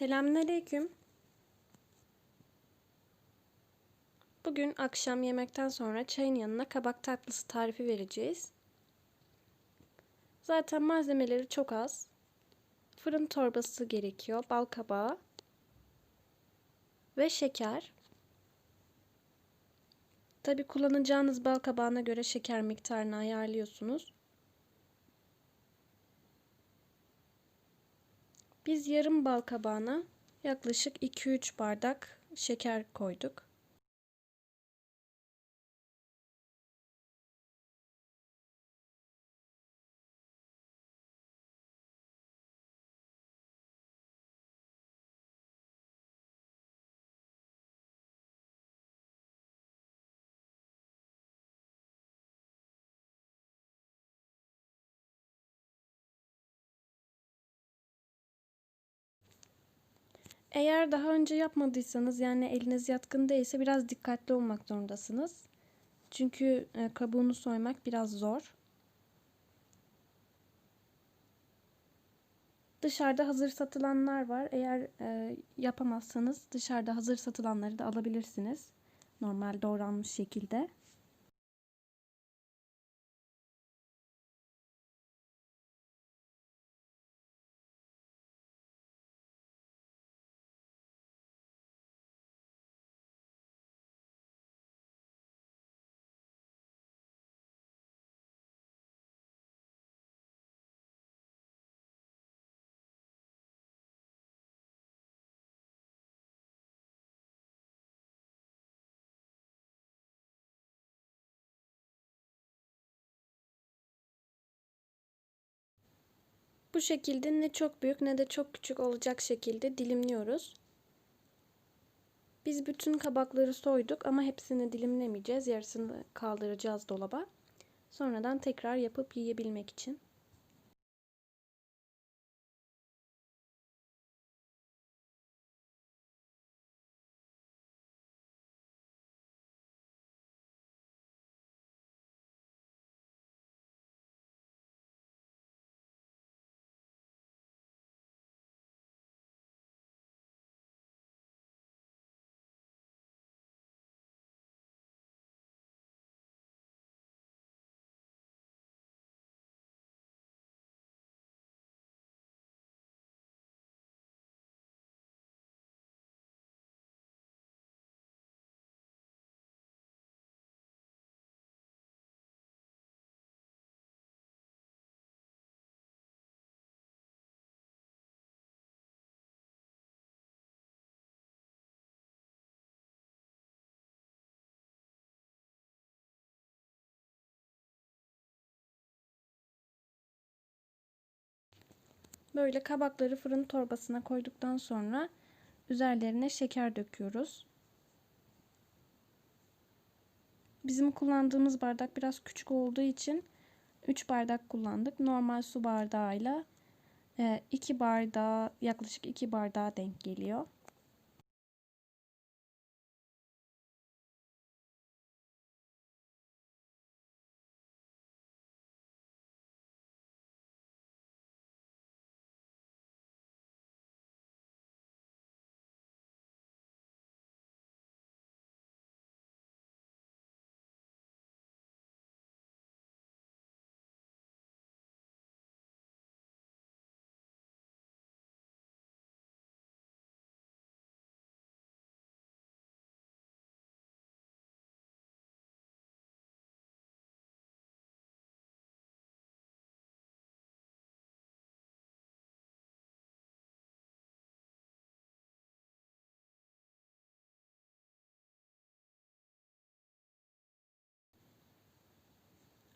Selamünaleyküm. Bugün akşam yemekten sonra çayın yanına kabak tatlısı tarifi vereceğiz. Zaten malzemeleri çok az. Fırın torbası gerekiyor, bal kabağı ve şeker. Tabi kullanacağınız bal kabağına göre şeker miktarını ayarlıyorsunuz. Biz yarım bal kabağına yaklaşık 2-3 bardak şeker koyduk. Eğer daha önce yapmadıysanız yani eliniz yatkın değilse biraz dikkatli olmak zorundasınız. Çünkü e, kabuğunu soymak biraz zor. Dışarıda hazır satılanlar var. Eğer e, yapamazsanız dışarıda hazır satılanları da alabilirsiniz. Normal doğranmış şekilde. Bu şekilde ne çok büyük ne de çok küçük olacak şekilde dilimliyoruz. Biz bütün kabakları soyduk ama hepsini dilimlemeyeceğiz. Yarısını kaldıracağız dolaba. Sonradan tekrar yapıp yiyebilmek için. Böyle kabakları fırın torbasına koyduktan sonra üzerlerine şeker döküyoruz. Bizim kullandığımız bardak biraz küçük olduğu için 3 bardak kullandık. Normal su bardağıyla 2 e, bardağı yaklaşık 2 bardağa denk geliyor.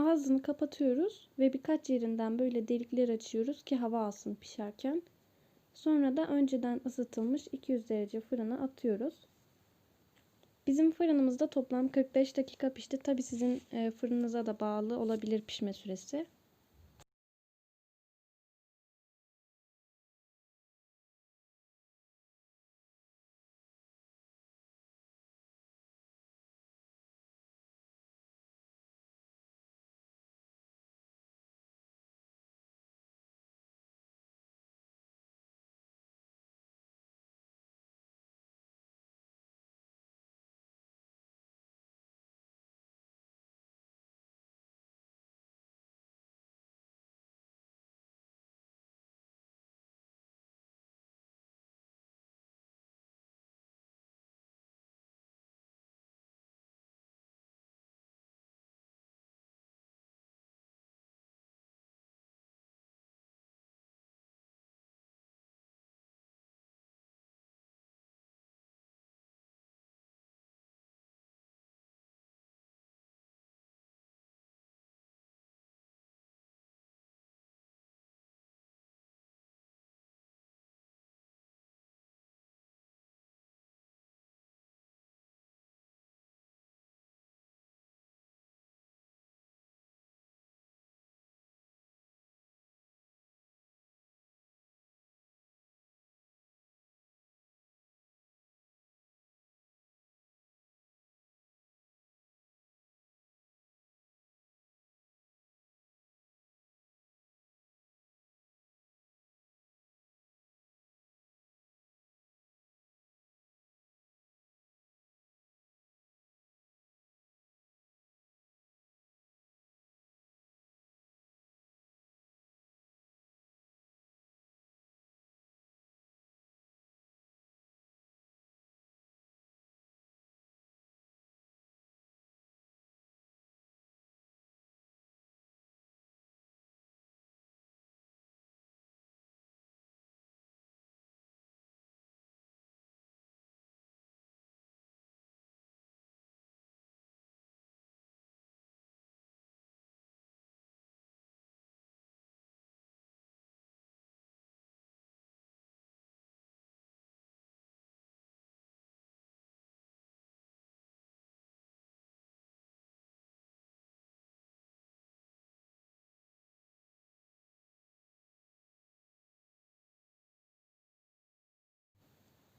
Ağzını kapatıyoruz ve birkaç yerinden böyle delikler açıyoruz ki hava alsın pişerken. Sonra da önceden ısıtılmış 200 derece fırına atıyoruz. Bizim fırınımızda toplam 45 dakika pişti. Tabi sizin e, fırınınıza da bağlı olabilir pişme süresi.